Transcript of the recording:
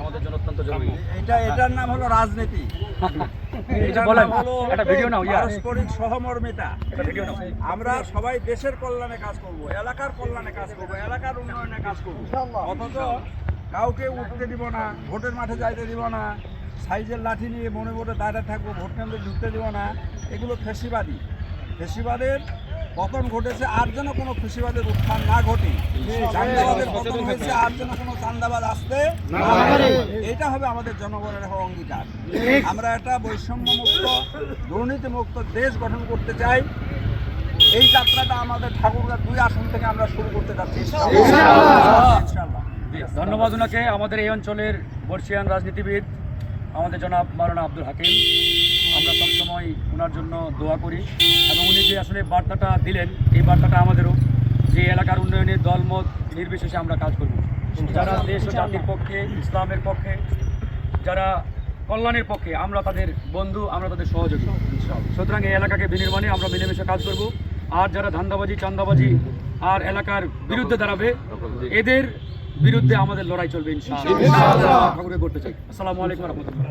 আমাদের জন্য অত্যন্ত জরুরি। এটা এটার নাম হলো রাজনীতি। পারস্পরিক সহমর্মিতা। একটা ভিডিও নাও। আমরা সবাই দেশের কল্যাণে কাজ করব এলাকার কল্যাণে কাজ করব এলাকার উন্নয়নে কাজ করব। অথচ কাউকে উঠতে দিব না ভোটের মাঠে যাইতে দিব না সাইজের লাঠি নিয়ে মনে মনে দাঁড়িয়ে থাকব ভোট কেন্দ্রে ঢুকতে দিব না এগুলো ফেসিবাদী। ফেসিবাদের পতন ঘটেছে আর যেন কোনো খুশিবাদের উত্থান না ঘটে। চান্দাবাদের পতন হয়েছে আর যেন কোনো চান্দাবাদ আসতে এটা হবে আমাদের জনগণের হওয়া অঙ্গীকার। আমরা একটা বৈষম্য মুক্ত দুর্নীতি মুক্ত দেশ গঠন করতে চাই। এই যাত্রাটা আমাদের ঠাকুরগাঁ দুই আসন থেকে আমরা শুরু করতে যাচ্ছি। ইনশাআল্লাহ। ধন্যবাদ ওনাকে। আমাদের এই অঞ্চলের বর্ষিয়ান রাজনীতিবিদ আমাদের জনাব মারানা আব্দুল হাকিম আমরা সবসময় ওনার জন্য দোয়া করি এবং উনি যে আসলে বার্তাটা দিলেন এই বার্তাটা আমাদেরও যে এলাকার উন্নয়নে দলমত নির্বিশেষে আমরা কাজ করব। যারা দেশ ও জাতির পক্ষে ইসলামের পক্ষে যারা কল্যাণের পক্ষে আমরা তাদের বন্ধু আমরা তাদের সহযোগী। সুতরাং এই এলাকাকে বিনির্মাণে আমরা মিলেমিশে কাজ করব। আর যারা ধান্দাবাজি চান্দাবাজি আর এলাকার বিরুদ্ধে দাঁড়াবে এদের বিরুদ্ধে আমাদের লড়াই চলবে ইনশাআল্লাহ। করতে চাই। আসসালামু আলাইকুম রহমতুল্লাহ।